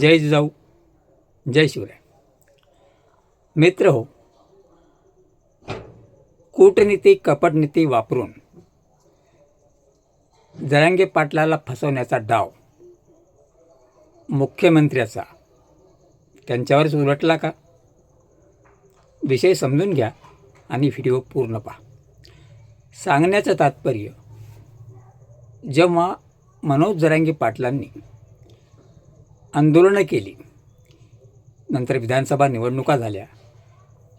जय जिजाऊ जय शिवराय. मित्र हो कूटनीती कपटनीती वापरून जरांगे पाटलाला फसवण्याचा डाव मुख्यमंत्र्याचा त्यांच्यावरच उलटला का? विषय समजून घ्या आणि व्हिडिओ पूर्ण पहा. सांगण्याचं तात्पर्य जेव्हा मनोज जरांगे पाटलांनी आंदोलनं केली. नंतर विधानसभा निवडणुका झाल्या.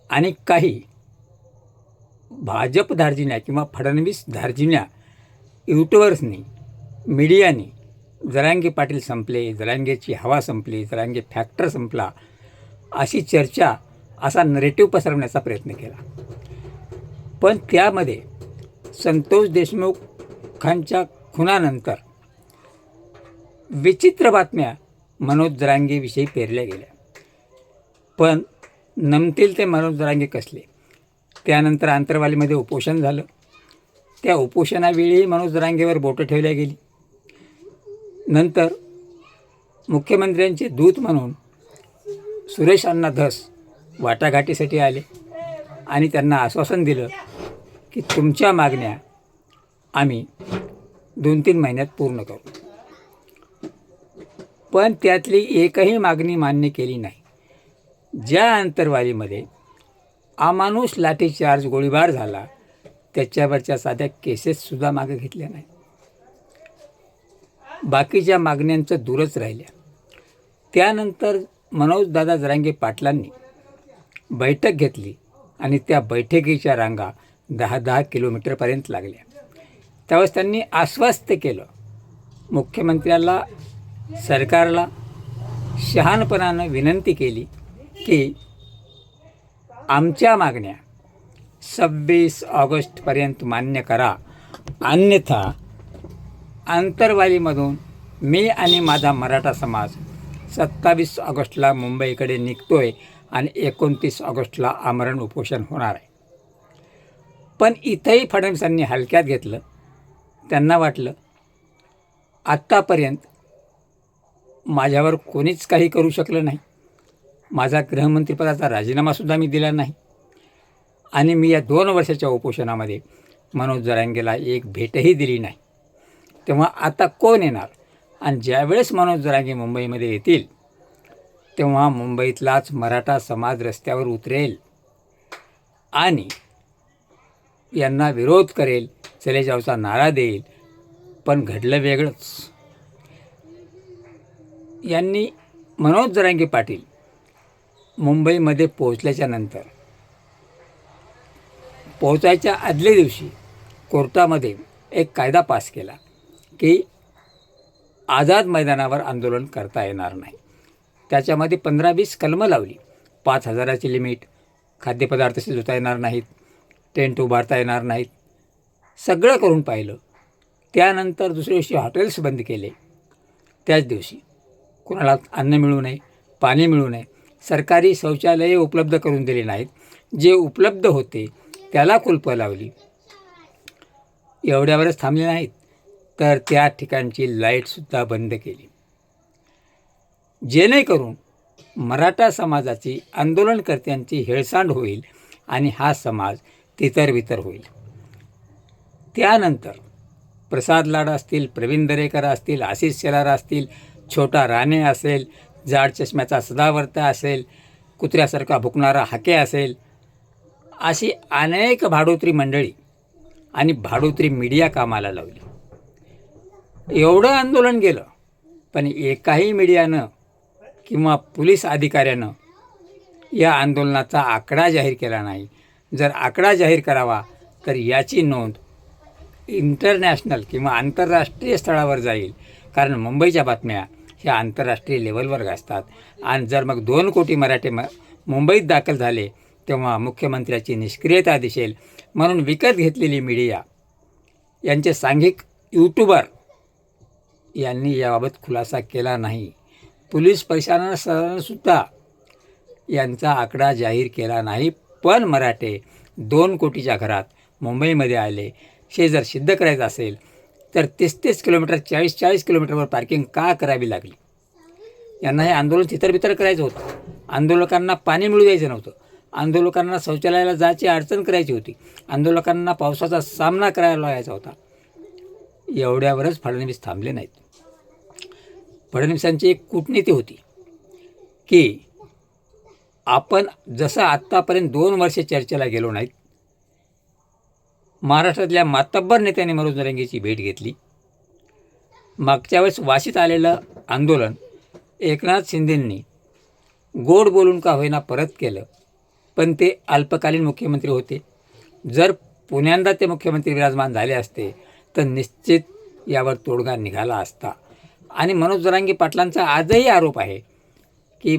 आणि काही भाजप धार्जिण्या किंवा फडणवीस धार्जिण्या युट्यूबर्सनी मीडियानी जरांगे पाटील संपले जरांगेची हवा संपली जरांगे फॅक्टर संपला अशी चर्चा असा नरेटिव्ह पसरवण्याचा प्रयत्न केला. पण त्यामध्ये संतोष देशमुखांच्या खुनानंतर विचित्र बातम्या मनोज जरांगेविषयी पेरल्या गेल्या. पण नमतील ते मनोज जरांगे कसले? त्यानंतर आंतरवालीमध्ये उपोषण झालं. त्या उपोषणावेळी मनोज जरांगेवर बोटं ठेवल्या गेली. नंतर मुख्यमंत्र्यांचे दूत म्हणून सुरेश अण्णा धस वाटाघाटीसाठी आले आणि त्यांना आश्वासन दिलं की तुमच्या मागण्या आम्ही दोन तीन महिन्यात पूर्ण करू. पण त्यातली एकही मागणी मान्य केली नाही. ज्या अंतरवालीमध्ये अमानुष लाठीचार्ज गोळीबार झाला त्याच्यावरच्या साध्या केसेससुद्धा मागे घेतल्या नाही. बाकीच्या मागण्यांचं दूरच राहिल्या. त्यानंतर मनोजदादा जरांगे पाटलांनी बैठक घेतली आणि त्या बैठकीच्या रांगा दहा दहा किलोमीटरपर्यंत लागल्या. त्यावेळेस त्यांनी आश्वस्त केलं मुख्यमंत्र्याला सरकारला शहाणपणानं विनंती केली की आमच्या मागण्या सव्वीस ऑगस्टपर्यंत मान्य करा. अन्यथा आंतरवालीमधून मी आणि माझा मराठा समाज सत्तावीस ऑगस्टला मुंबईकडे निघतो आहे आणि एकोणतीस ऑगस्टला आमरण उपोषण होणार आहे. पण इथंही फडणवीसांनी हलक्यात घेतलं. त्यांना वाटलं आत्तापर्यंत माझ्यावर कोणीच काही करू शकलं नाही. माझा गृहमंत्रीपदाचा राजीनामासुद्धा मी दिला नाही. आणि मी या दोन वर्षाच्या उपोषणामध्ये मनोज जरांगेला एक भेटही दिली नाही. तेव्हा आता कोण येणार? आणि ज्यावेळेस मनोज जरांगे मुंबईमध्ये येतील तेव्हा मुंबईतलाच मराठा समाज रस्त्यावर उतरेल आणि यांना विरोध करेल चले जावचा नारा देईल. पण घडलं वेगळंच. यांनी मनोज जरांगे पाटील मुंबईमध्ये पोहोचल्याच्या नंतर पोहोचायच्या आदल्या दिवशी कोर्टामध्ये एक कायदा पास केला की आझाद मैदानावर आंदोलन करता येणार नाही. त्याच्यामध्ये पंधरा वीस कलमं लावली. पाच हजाराची लिमिट खाद्यपदार्थ शिजवता येणार नाहीत टेंट उभारता येणार नाहीत. सगळं करून पाहिलं. त्यानंतर दुसऱ्या दिवशी हॉटेल्स बंद केले. त्याच दिवशी कुणाला अन्न मिळू नये पाणी मिळू नये सरकारी शौचालये उपलब्ध करून दिली नाहीत. जे उपलब्ध होते त्याला कुलपं लावली. एवढ्यावरच थांबले नाहीत तर त्या ठिकाणची लाईटसुद्धा बंद केली. जेणेकरून मराठा समाजाची आंदोलनकर्त्यांची हेळसांड होईल आणि हा समाज तितरवितर होईल. त्यानंतर प्रसाद लाड असतील प्रवीण दरेकर असतील आशिष शेलार असतील छोटा राणे असेल जाड चष्म्याचा सदावर्त असेल कुत्र्यासारखा भुकणारा हाके असेल अशी अनेक भाडोत्री मंडळी आणि भाडोत्री मीडिया कामाला लावली. एवढं आंदोलन गेलं पण एकाही मीडियानं किंवा पोलीस अधिकाऱ्यानं या आंदोलनाचा आकडा जाहीर केला नाही. जर आकडा जाहीर करावा तर याची नोंद इंटरनॅशनल किंवा आंतरराष्ट्रीय स्थळावर जाईल. कारण मुंबईच्या बातम्या हे आंतरराष्ट्रीय लेवलवर गाजतात आणि जर मग दोन कोटी मराठी म मुंबईत दाखल झाले तेव्हा मुख्यमंत्र्याची निष्क्रियता दिसेल. म्हणून विकत घेतलेली मीडिया यांचे सांघिक यूट्यूबर यांनी याबाबत खुलासा केला नाही. पोलीस प्रशासनासुद्धा यांचा आकडा जाहीर केला नाही. पण मराठे दोन कोटीच्या घरात मुंबईमध्ये आले. हे जर सिद्ध करायचं असेल तर तीस तीस किलोमीटर चाळीस चाळीस किलोमीटरवर पार्किंग का करावी लागली? यांना हे आंदोलन तितरबितर करायचं होतं. आंदोलकांना पाणी मिळू द्यायचं नव्हतं. आंदोलकांना शौचालयाला जायची अडचण करायची होती. आंदोलकांना पावसाचा सामना करायला लागायचा होता. एवढ्यावरच फडणवीस थांबले नाहीत. फडणवीसांची एक कूटनीती होती की आपण जसं आत्तापर्यंत दोन वर्षे चर्चेला गेलो नाहीत महाराष्ट्रातल्या मातब्बर नेत्याने मनोज नरंगेची भेट घेतली. मागच्या वेळेस वाशीत आलेलं आंदोलन एकनाथ शिंदेंनी गोड बोलून का होईना परत केलं पण ते अल्पकालीन मुख्यमंत्री होते. जर पुण्यांदा ते मुख्यमंत्री विराजमान झाले असते तर निश्चित यावर तोडगा निघाला असता. आणि मनोज जरांगी पाटलांचा आजही आरोप आहे की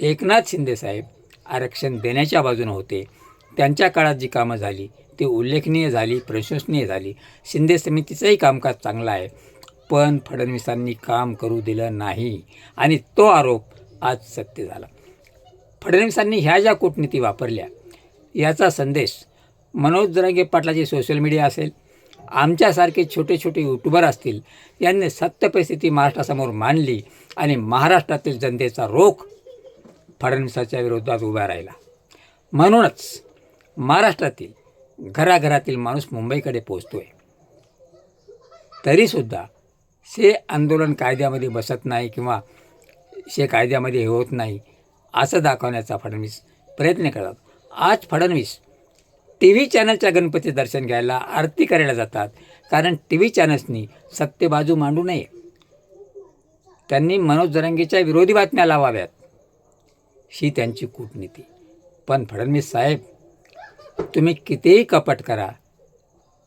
एकनाथ शिंदेसाहेब आरक्षण देण्याच्या बाजूने होते. त्यांच्या काळात जी कामं झाली ती उल्लेखनीय झाली प्रशंसनीय झाली. शिंदे समितीचंही कामकाज चांगलं आहे पण फडणवीसांनी काम करू दिलं नाही. आणि तो आरोप आज सत्य झाला. फडणवीसांनी ह्या ज्या कूटनीती वापरल्या याचा संदेश मनोज जरांगे पाटलाची सोशल मीडिया असेल आमच्यासारखे छोटे छोटे यूट्यूबर असतील यांनी सत्य परिस्थिती महाराष्ट्रासमोर मांडली आणि महाराष्ट्रातील जनतेचा रोख फडणवीसाच्या विरोधात उभा राहिला. म्हणूनच महाराष्ट्रातील घराघरातील माणूस मुंबईकडे पोचतो आहे तरीसुद्धा शे आंदोलन कायद्यामध्ये बसत नाही किंवा शे कायद्यामध्ये हे होत नाही असं दाखवण्याचा फडणवीस प्रयत्न करतात. आज फडणवीस टी व्ही चॅनलच्या गणपती दर्शन घ्यायला आरती करायला जातात कारण टी व्ही चॅनल्सनी सत्य बाजू मांडू नये. त्यांनी मनोज जरंगेच्या विरोधी बातम्या लावाव्यात. ही त्यांची कूटनीती. पण फडणवीस साहेब तुम्ही कितीही कपट करा.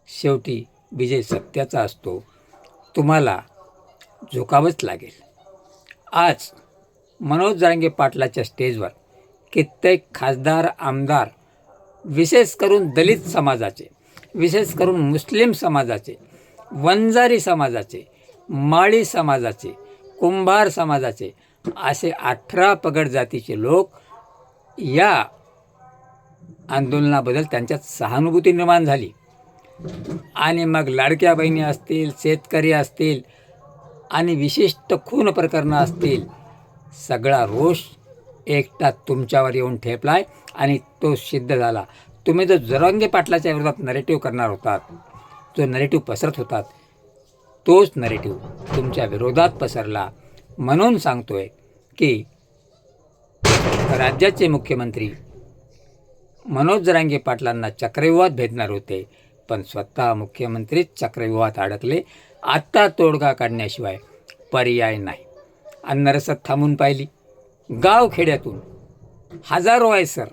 शेवटी विजय सत्याचा असतो. तुम्हाला झोकावंच लागेल. आज मनोज जारंगे पाटलाच्या स्टेजवर कित्येक खासदार आमदार विशेष करून दलित समाजाचे विशेष करून मुस्लिम समाजाचे वंजारी समाजाचे माळी समाजाचे कुंभार समाजाचे असे अठरा पगड जातीचे लोक या आंदोलनाबद्दल त्यांच्यात सहानुभूती निर्माण झाली. आणि मग लाडक्या बहिणी असतील शेतकरी असतील आणि विशिष्ट खून प्रकरणं असतील सगळा रोष एकटा तुमच्यावर येऊन ठेपलाय आणि तो सिद्ध झाला. तुम्ही जो जरंगे पाटलाच्या विरोधात नरेटिव्ह करणार होतात जो नरेटिव्ह पसरत होतात तोच नरेटिव्ह तुमच्या विरोधात पसरला. म्हणून सांगतोय की राज्याचे मुख्यमंत्री मनोज जरांगे पाटलांना चक्रव्यूहात भेदणार होते पण स्वतः मुख्यमंत्रीच चक्रव्यूहात अडकले आत्ता तोडगा काढण्याशिवाय पर्याय नाही. अन्नरसत थांबून पाहिली. गाव खेड्यातून हजारो आयसर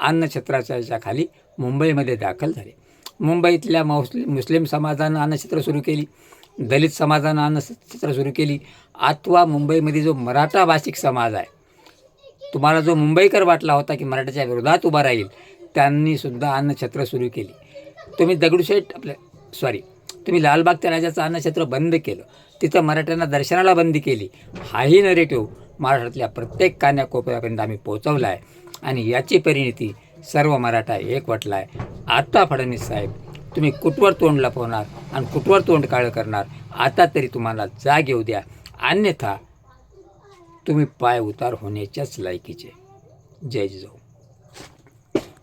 अन्नछत्राच्या खाली मुंबईमध्ये दाखल झाले. मुंबईतल्या मुस्लिम मुस्लिम समाजानं अन्नछत्र सुरू केली. दलित समाजानं अन्नछत्र सुरू केली. अथवा मुंबईमध्ये जो मराठा भाषिक समाज आहे तुम्हाला जो मुंबईकर वाटला होता की मराठ्याच्या विरोधात उभा राहील त्यांनी सुद्धा अन्नछत्र सुरू केली. तुम्ही दगडूशेठ आपल्या सॉरी तुम्ही लालबागच्या राजाचं अन्नछत्र बंद केलं. तिथं मराठ्यांना दर्शनाला बंदी केली. हाही नरेटिव्ह महाराष्ट्रातल्या प्रत्येक कान्याकोपऱ्यापर्यंत आम्ही पोहोचवला आहे आणि याची परिणिती सर्व मराठा एकवटला आहे आता फडणवीस साहेब तुम्ही कुठवर तोंड लपवणार आणि कुठवर तोंड काळं करणार आता तरी तुम्हाला जाग येऊ द्या. अन्यथा तुम्ही पाय उतार होण्याच्याच लायकीचे. जय जिजाऊ.